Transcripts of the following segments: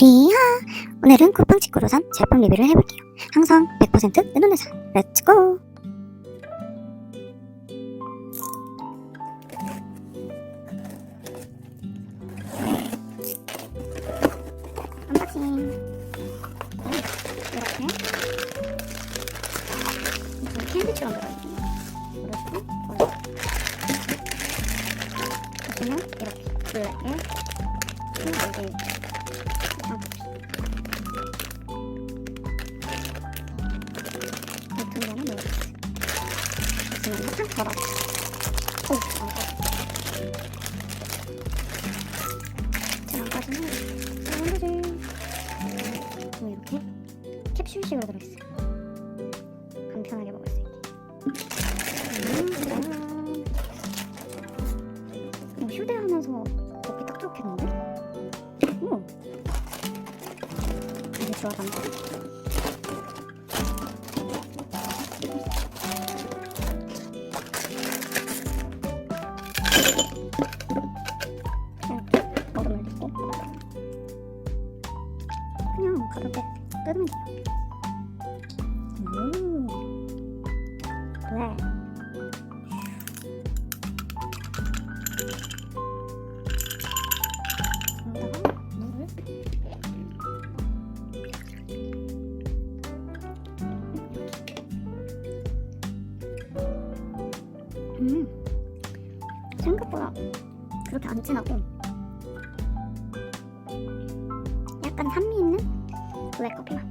리하 오늘은 쿠팡 직구로선 제품 리뷰를 해볼게요. 항상 100% 내돈내산 렛츠고 언박싱. 이렇게. 캔디처럼 들어있네요. 보시면 이렇게. 블랙에 이게 지금 한참 덜어 오, 잘안 빠지네 잘안 빠지 그럼 이렇게 캡슐식으로 들어있어요 간편하게 먹을 수 있게 음. 어, 휴대하면서 먹기 딱 좋겠는데? 오 이제 좋아간다 그냥 얼음을 가볍게 뜯으면 돼요. 음. 그래 물을 음 생각보다 그렇게 안 진하고 약간 산미 있는 블랙커피 맛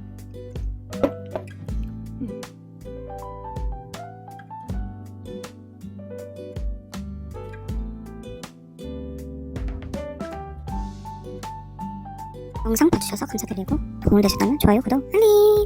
음. 영상 봐주셔서 감사드리고 도움이 되셨다면 좋아요, 구독, 알림!